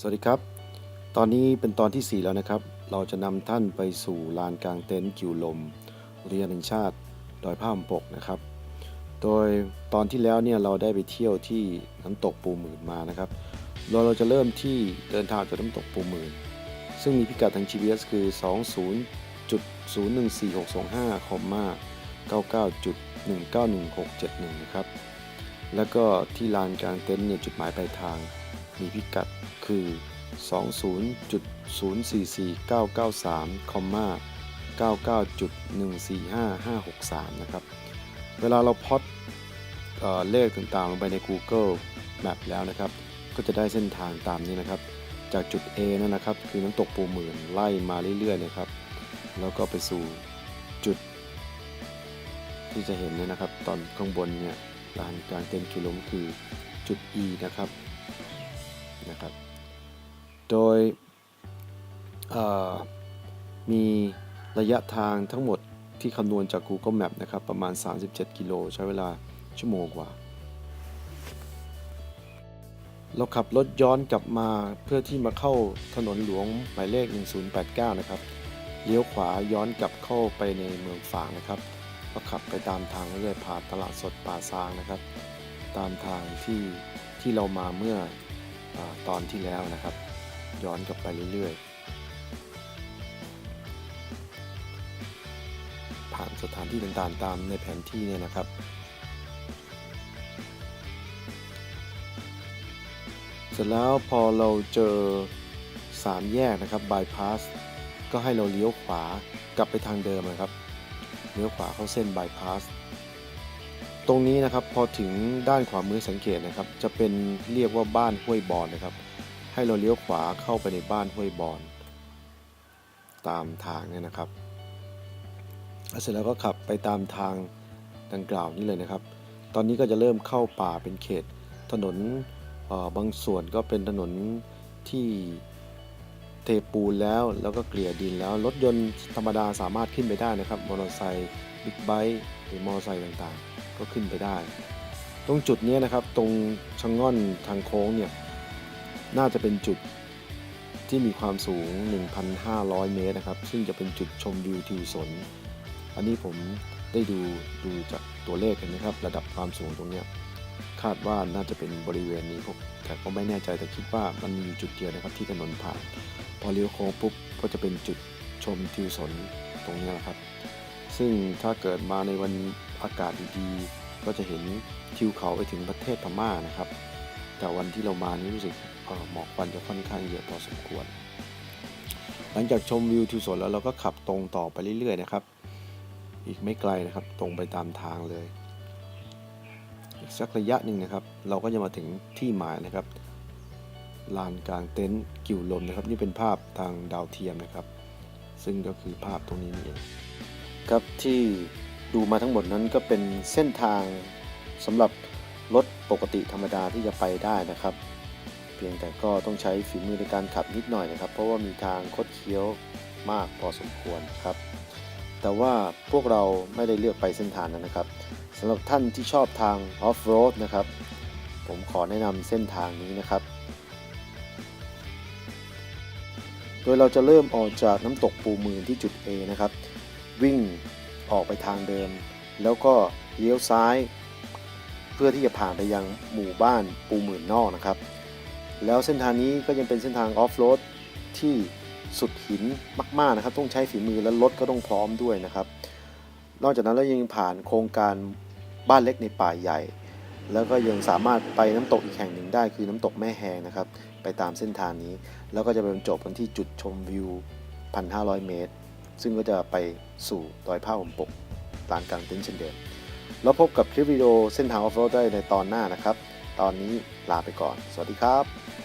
สวัสดีครับ ตอนนี้เป็นตอนที่ 4 แล้วนะครับ เราจะนำท่านไปสู่ลานกลางเต็นท์กิวลมอุทยนแห่งชาติดอยผ้าห่มปกนะครับ โดยตอนที่แล้วเนี่ยเราได้ไปเที่ยวที่น้ำตกปูหมื่นมานะครับ เราเราจะเริ่มที่เดินทางจากน้ำตกปูหมื่น ซึ่งมีพิกัดทาง GPS คือ 20.014625คอมมา99.191671 นะครับ แล้วก็ที่ลานกลางเต็นท์เนี่ยจุดหมายปลายทาง มีพิกัดคือ 20.044993คอมมา99.145563 นะครับ เวลาเราพอดเเลขต่างๆ ลงไปใน Google Map แล้วนะครับ ก็จะได้เส้นทางตามนี้นะครับ จากจุด A นั่นนะครับ คือน้ำตกปูหมื่นไล่มาเรื่อยๆนะครับ แล้วก็ไปสู่จุด ที่จะเห็นเนี่ยนะครับ ตอนข้างบนเนี่ยลานกลางเต็นท์กิโลมคือจุด E นะครับ นะครับ โดยมีระยะทางทั้งหมดที่คำนวณจาก Google Map นะครับ ประมาณ 37 กิโลใช้เวลาชั่วโมงกว่า เราขับรถย้อนกลับมาเพื่อที่มาเข้าถนนหลวงหมายเลข 1089 นะครับ เลี้ยวขวาย้อนกลับเข้าไปในเมืองฝางนะครับ ก็ขับไปตามทางเรื่อยผ่านตลาดสดป่าซางนะครับ ตามทางที่ที่เรามาเมื่อ ตอนที่แล้วนะครับ ย้อนกลับไปเรื่อยๆ ผ่านสถานที่ต่างๆตามในแผนที่เนี่ยนะครับ เสร็จแล้วพอเราเจอสามแยกนะครับบายพาสก็ให้เราเลี้ยวขวากลับไปทางเดิมนะครับ เลี้ยวขวาเข้าเส้นบายพาส ตรงนี้นะครับพอถึงด้านขวามือสังเกตนะครับ จะเป็นเรียกว่าบ้านห้วยบอนนะครับ ให้เราเลี้ยวขวาเข้าไปในบ้านห้วยบอนตามทางเนี่ยนะครับเสร็จแล้วก็ขับไปตามทางดังกล่าวนี้เลยนะครับ ตอนนี้ก็จะเริ่มเข้าป่าเป็นเขต ถนนบางส่วนก็เป็นถนนที่เทปูนแล้วแล้วก็เกลี่ยดินแล้วรถยนต์ธรรมดาสามารถขึ้นไปได้นะครับมอเตอร์ไซค์บิ๊กไบค์หรือมอเตอร์ไซค์ต่างๆ ก็ขึ้นไปได้ ตรงจุดนี้นะครับตรงชะงง่อนทางโค้งเนี่ยน่าจะเป็นจุดที่มีความสูง 1,500 เมตรนะครับ ซึ่งจะเป็นจุดชมวิวทิวสน อันนี้ผมได้ดูดูจากตัวเลขเห็นไหมครับ ระดับความสูงตรงเนี้ยคาดว่าน่าจะเป็นบริเวณนี้ผมแต่ก็ไม่แน่ใจแต่คิดว่ามันมีอยู่จุดเดียวนะครับที่ถนนผ่าน พอเลี้ยวโค้งปุ๊บก็จะเป็นจุดชมทิวสนตรงเนี้ยแหละครับ ซึ่งถ้าเกิดมาในวันอากาศดีๆ ก็จะเห็นทิวเขาไปถึงประเทศพม่านะครับ แต่วันที่เรามานี่รู้สึกหมอกควันจะค่อนข้างเยอะพอสมควร หลังจากชมวิวทิวสนแล้วเราก็ขับตรงต่อไปเรื่อยๆนะครับ อีกไม่ไกลนะครับ ตรงไปตามทางเลยอีกสักระยะหนึ่งนะครับ เราก็จะมาถึงที่หมายนะครับลานกลางเต็นท์กิ่วลมนะครับ นี่เป็นภาพทางดาวเทียมนะครับ ซึ่งก็คือภาพตรงนี้นี่เอง ครับที่ดูมาทั้งหมดนั้นก็เป็นเส้นทางสำหรับรถปกติธรรมดาที่จะไปได้นะครับ เพียงแต่ก็ต้องใช้ฝีมือในการขับนิดหน่อยนะครับ เพราะว่ามีทางคดเคี้ยวมากพอสมควรครับ แต่ว่าพวกเราไม่ได้เลือกไปเส้นทางนั้นนะครับสำหรับท่านที่ชอบทางออฟโรดนะครับ ผมขอแนะนำเส้นทางนี้นะครับ โดยเราจะเริ่มออกจากน้ำตกปูมืนที่จุด A นะครับ วิ่งออกไปทางเดิม แล้วก็เลี้ยวซ้าย เพื่อที่จะผ่านไปยังหมู่บ้านปูหมื่นนอกนะครับ แล้วเส้นทางนี้ก็ยังเป็นเส้นทางออฟโรดที่สุดหินมากๆนะครับ ต้องใช้ฝีมือและรถก็ต้องพร้อมด้วยนะครับ นอกจากนั้นแล้วยังผ่านโครงการบ้านเล็กในป่าใหญ่ แล้วก็ยังสามารถไปน้ำตกอีกแห่งหนึ่งได้คือน้ำตกแม่แหงนะครับ ไปตามเส้นทางนี้ แล้วก็จะไปบรรจบกันที่จุดชมวิว 1,500 เมตร ซึ่งก็จะไปสู่ดอยผ้าห่มปกลานกลางเต็นท์เช่นเดิมแล้วพบกับคลิปวิดีโอเส้นทางออฟโรดได้ในตอนหน้านะครับ ตอนนี้ลาไปก่อน สวัสดีครับ